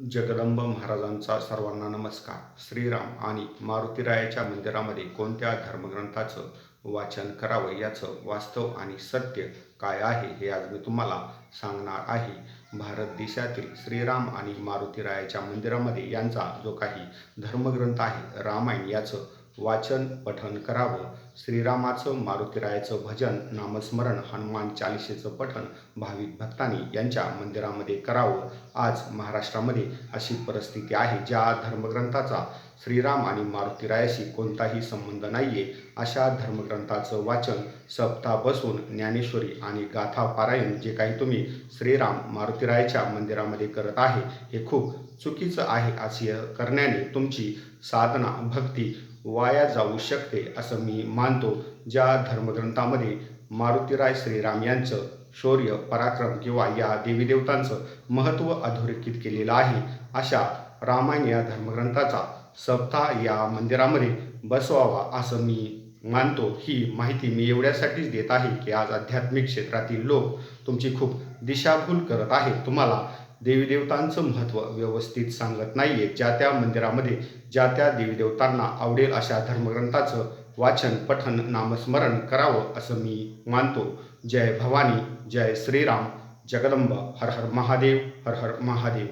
जगदंब महाराजांचा सर्वांना नमस्कार. श्रीराम आणि मारुतीरायाच्या मंदिरामध्ये कोणत्या धर्मग्रंथाचं वाचन करावं याचं वास्तव आणि सत्य काय आहे हे आज मी तुम्हाला सांगणार आहे. भारत देशातील श्रीराम आणि मारुतीरायाच्या मंदिरामध्ये यांचा जो काही धर्मग्रंथ आहे रामायण याचं वाचन पठन करावं. श्रीरामाचं मारुतीरायाचं भजन नामस्मरण हनुमान चालिसेचं पठन भाविक भक्तांनी यांच्या मंदिरामध्ये करावं. आज महाराष्ट्रामध्ये अशी परिस्थिती आहे ज्या धर्मग्रंथाचा श्रीराम आणि मारुतीरायाशी कोणताही संबंध नाही आहे अशा धर्मग्रंथाचं वाचन सप्ताह बसून ज्ञानेश्वरी आणि गाथा पारायण जे काही तुम्ही श्रीराम मारुतीरायाच्या मंदिरामध्ये करत आहे हे खूप चुकीचं आहे असे करण्याने तुमची साधना भक्ती वाया जाऊ शकते असं मी मानतो. ज्या धर्मग्रंथामध्ये मारुतीराय श्रीराम यांचं शौर्य पराक्रम किंवा या देवीदेवतांचं महत्त्व अधोरेखित केलेलं आहे अशा रामायण या धर्मग्रंथाचा सप्ताह या मंदिरामध्ये बसवावा असं मी मानतो. ही माहिती मी एवढ्यासाठीच देत आहे की आज आध्यात्मिक क्षेत्रातील लोक तुमची खूप दिशाभूल करत आहेत. तुम्हाला देवीदेवतांचं महत्त्व व्यवस्थित सांगत नाही आहे ज्या त्या मंदिरामध्ये ज्या त्या देवीदेवतांना आवडेल अशा धर्मग्रंथाचं वाचन पठन नामस्मरण करावं असं मी मानतो. जय भवानी जय श्रीराम जगदंब हर हर महादेव हर हर महादेव.